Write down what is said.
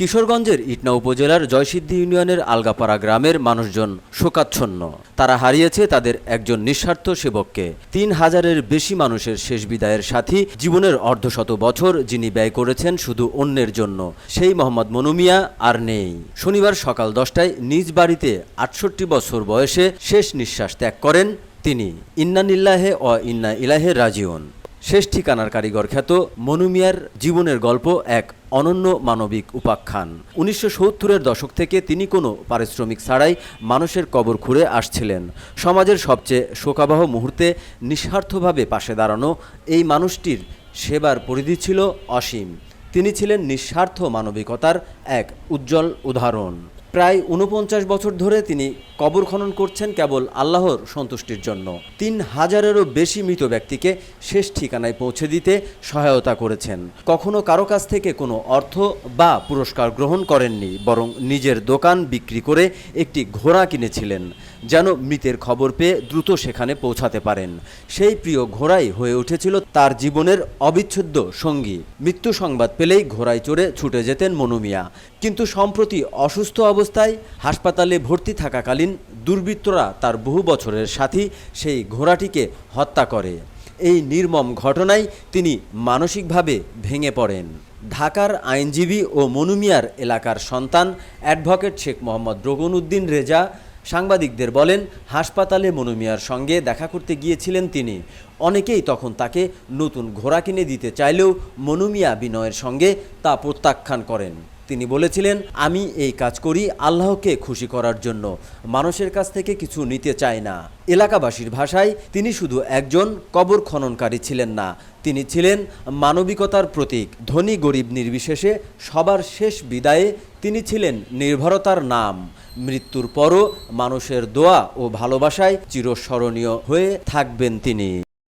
কিশোরগঞ্জের ইটনা উপজেলার জয়সিদ্ধি ইউনিয়নের আলগাপাড়া গ্রামের মানুষজন শোকাচ্ছন্ন। তারা হারিয়েছে তাদের একজন নিঃস্বার্থ সেবককে। তিন হাজারের বেশি মানুষের শেষ বিদায়ের সাথী জীবনের অর্ধশত বছর যিনি ব্যয় করেছেন শুধু অন্যের জন্য। সেই মোহাম্মদ মনুমিয়া আর নেই। শনিবার সকাল দশটায় নিজ বাড়িতে আটষট্টি বছর বয়সে শেষ নিঃশ্বাস ত্যাগ করেন তিনি। ইন্নানিল্লাহে ও ইন্না ইলাহে রাজিউন। শেষ ঠিকানার কারিগর খ্যাত মনুমিয়ার জীবনের গল্প এক অনন্য মানবিক উপাখ্যান। উনিশশো সত্তরের দশক থেকে তিনি কোনো পারিশ্রমিক ছাড়াই মানুষের কবর খুঁড়ে আসছিলেন। সমাজের সবচেয়ে শোকাবহ মুহূর্তে নিঃস্বার্থভাবে পাশে দাঁড়ানো এই মানুষটির সেবার পরিধি ছিল অসীম। তিনি ছিলেন নিঃস্বার্থ মানবিকতার এক উজ্জ্বল উদাহরণ। প্রায় উনপঞ্চাশ বছর ধরে তিনি কবর খনন করছেন কেবল আল্লাহর সন্তুষ্টির জন্য। তিন হাজারেরও বেশি মৃত ব্যক্তিকে শেষ ঠিকানায় পৌঁছে দিতে সহায়তা করেছেন। কখনো কারও কাছ থেকে কোনো অর্থ বা পুরস্কার গ্রহণ করেননি, বরং নিজের দোকান বিক্রি করে একটি ঘোড়া কিনেছিলেন, যেন মৃতের খবর পেয়ে দ্রুত সেখানে পৌঁছাতে পারেন। সেই প্রিয় ঘোড়াই হয়ে উঠেছিল তার জীবনের অবিচ্ছেদ্য সঙ্গী। মৃত্যু সংবাদ পেলেই ঘোড়ায় চড়ে ছুটে যেতেন মনুমিয়া কিন্তু সম্প্রতি অসুস্থ অবস্থায় হাসপাতালে ভর্তি থাকাকালীন দুর্বৃত্তরা তার বহু বছরের সাথী সেই ঘোড়াটিকে হত্যা করে। এই নির্মম ঘটনায় তিনি মানসিকভাবে ভেঙে পড়েন। ঢাকার আইনজীবী ও মনুমিয়ার এলাকার সন্তান অ্যাডভোকেট শেখ মোহাম্মদ রোগনউদ্দিন রেজা সাংবাদিকদের বলেন, হাসপাতালে মনুমিয়ার সঙ্গে দেখা করতে গিয়েছিলেন তিনি। অনেকেই তখন তাকে নতুন ঘোড়া কিনে দিতে চাইলেও মনুমিয়া বিনয়ের সঙ্গে তা প্রত্যাখ্যান করেন। তিনি বলেছিলেন, আমি এই কাজ করি আল্লাহকে খুশি করার জন্য। মানুষের কাছ থেকে কিছু নিতে চাই না। এলাকাবাসীর ভাষায় তিনি শুধু একজন কবর খননকারী ছিলেন না। তিনি ছিলেন মানবিকতার প্রতীক। ধনী গরিব নির্বিশেষে সবার শেষ বিদায়ে তিনি ছিলেন নির্ভরতার নাম। মৃত্যুর পরও মানুষের দোয়া ও ভালোবাসায় চিরস্মরণীয় হয়ে থাকবেন তিনি।